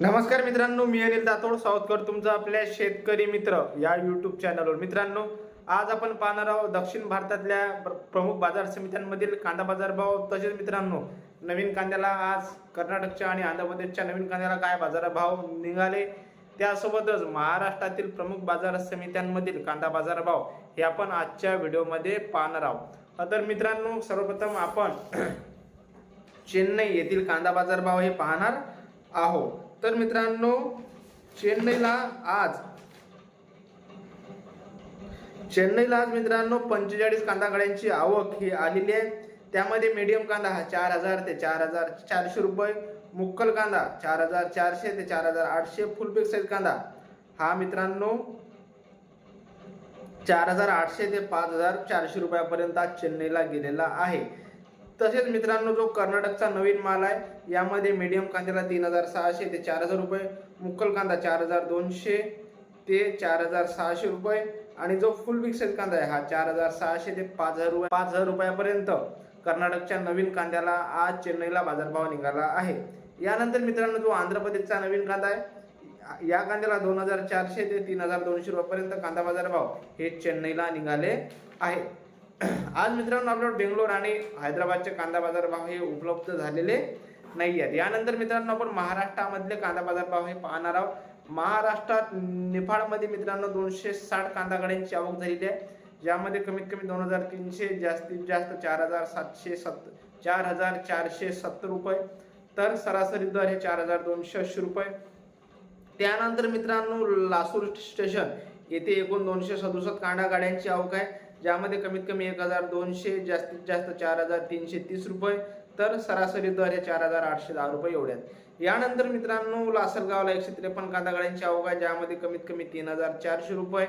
नमस्कार मित्रांनो मी अनिल दातोड सावतकर तुमचं आपल्या शेतकरी मित्र या युट्यूब चॅनलवर मित्रांनो आज आपण पाहणार आहोत दक्षिण भारतातल्या प्र- प्रमुख बाजार समित्यांमधील कांदा बाजार भाव तसेच मित्रांनो नवीन कांद्याला आज कर्नाटकच्या आणि आंध्र प्रदेशच्या नवीन कांद्याला काय बाजारभाव निघाले? त्यासोबतच महाराष्ट्रातील प्रमुख बाजार समित्यांमधील कांदा बाजार भाव हे आपण आजच्या व्हिडिओमध्ये पाहणार आहोत. तर मित्रांनो सर्वप्रथम आपण चेन्नई येथील कांदा बाजार भाव हे पाहणार आहोत. तर मित्रांनो चेन्नईला आज चेन्नईला आज मित्रांनो पंचेचाळीस कांदा गाड्यांची आवक ही आलेली आहे. त्यामध्ये मीडियम कांदा हा चार हजार ते चार हजार चारशे रुपये मुक्कल कांदा चार हजार चारशे ते चार हजार आठशे फुल बिग साईज कांदा हा मित्रांनो चार हजार आठशे ते पाच हजार चारशे रुपयापर्यंत आज चेन्नईला गेलेला आहे. तसेच मित्रांनो जो कर्नाटकचा नवीन माल आहे यामध्ये मीडियम कांद्याला तीन हजार सहाशे ते चार हजार रुपये मुक्कल कांदा चार हजार दोनशे ते चार हजार सहाशे रुपये आणि जो फुल विकसित कांदा आहे हा चार हजार सहाशे ते पाच हजार रुपये पाच हजार रुपयापर्यंत कर्नाटकच्या नवीन कांद्याला आज चेन्नईला बाजारभाव निघाला आहे. यानंतर मित्रांनो जो आंध्र प्रदेशचा नवीन कांदा आहे या कांद्याला दोन हजार चारशे ते तीन हजार दोनशे रुपयापर्यंत कांदा बाजारभाव हे चेन्नईला निघाले आहे. आज मित्रांनो आपल्याला बेंगलोर आणि हैदराबादचे कांदा बाजार भाव हे उपलब्ध झालेले नाही आहेत. यानंतर मित्रांनो आपण महाराष्ट्रामधले कांदा बाजार भाव हे पाहणार आहोत. महाराष्ट्रात निफाडमध्ये मित्रांनो दोनशे साठ कांदा गाड्यांची आवक झालेली आहे. ज्यामध्ये कमीत कमी दोन हजार तीनशे जास्तीत जास्त चार हजार सातशे सत् चार हजार चारशे सत्तर रुपये तर सरासरी दर हे चार हजार दोनशे ऐंशी रुपये. त्यानंतर मित्रांनो लासूर स्टेशन येथे एकूण दोनशे सदुसष्ट कांदा गाड्यांची आवक आहे. ज्यामध्ये कमीत कमी एक हजार दोनशे जास्तीत जास्त चार हजार तीनशे तीस रुपये तर सरासरी दर हे चार हजार आठशे दहा रुपये एवढे आहेत यानंतर मित्रांनो लासलगावला एकशे त्रेपन्न कांदा गाड्यांची आवक आहे ज्यामध्ये कमीत कमी तीन हजार चारशे रुपये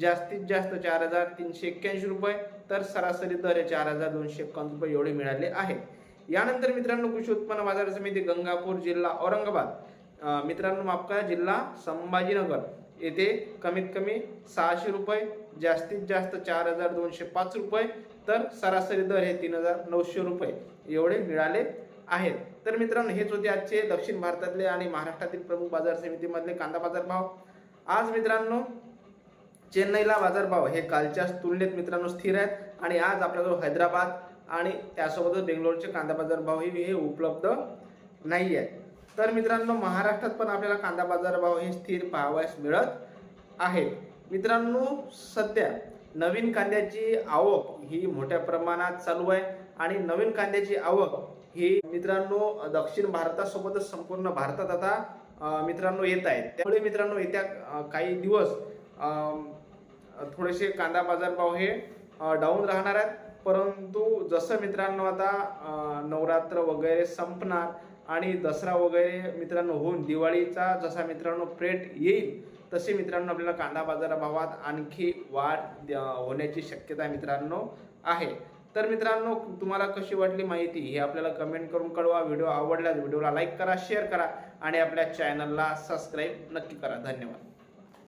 जास्तीत जास्त चार हजार तीनशे एक्क्याऐंशी रुपये तर सरासरी दर हे चार हजार दोनशे एकावन्न रुपये एवढे मिळाले आहेत यानंतर मित्रांनो कृषी उत्पन्न बाजार समिती गंगापूर जिल्हा औरंगाबाद. मित्रांनो माफ करा जिल्हा संभाजीनगर. येथे कमीत कमी सहाशे रुपये जास्तीत जास्त चार हजार दोनशे पाच रुपये तर सरासरी दर हे तीन हजार नऊशे रुपये एवढे मिळाले आहेत. तर मित्रांनो हेच होते आजचे दक्षिण भारतातले आणि महाराष्ट्रातील प्रमुख बाजार समितीमधले कांदा बाजार भाव आज मित्रांनो चेन्नईला बाजारभाव हे कालच्या तुलनेत मित्रांनो स्थिर आहेत आणि आज आपल्याजवळ हैदराबाद आणि त्यासोबतच बेंगलोरचे कांदा बाजार भाव हे हे उपलब्ध नाही आहेत तर मित्रांनो महाराष्ट्रात पण आपल्याला कांदा बाजार भाव हे स्थिर पाहावयास मिळत आहेत. मित्रांनो सध्या नवीन कांद्याची आवक ही मोठ्या प्रमाणात चालू आहे आणि नवीन कांद्याची आवक ही मित्रांनो दक्षिण भारतासोबतच संपूर्ण भारतात आता मित्रांनो येत आहे. त्यामुळे मित्रांनो येत्या काही दिवस थोडेसे कांदा बाजार भाव हे डाऊन राहणार आहेत. परंतु जसं मित्रांनो आता नवरात्र वगैरे संपणार आणि दसरा वगैरे मित्रांनो होऊन दिवाळीचा जसा मित्रांनो प्रेट येईल तसे मित्रांनो आपल्याला कांदा बाजारभावात आणखी वाढ होण्याची शक्यता मित्रांनो आहे. तर मित्रांनो तुम्हाला कशी वाटली माहिती हे आपल्याला कमेंट करून कळवा. व्हिडिओ आवडल्यास व्हिडिओला लाईक करा शेअर करा आणि आपल्या चॅनलला सबस्क्राईब नक्की करा. धन्यवाद.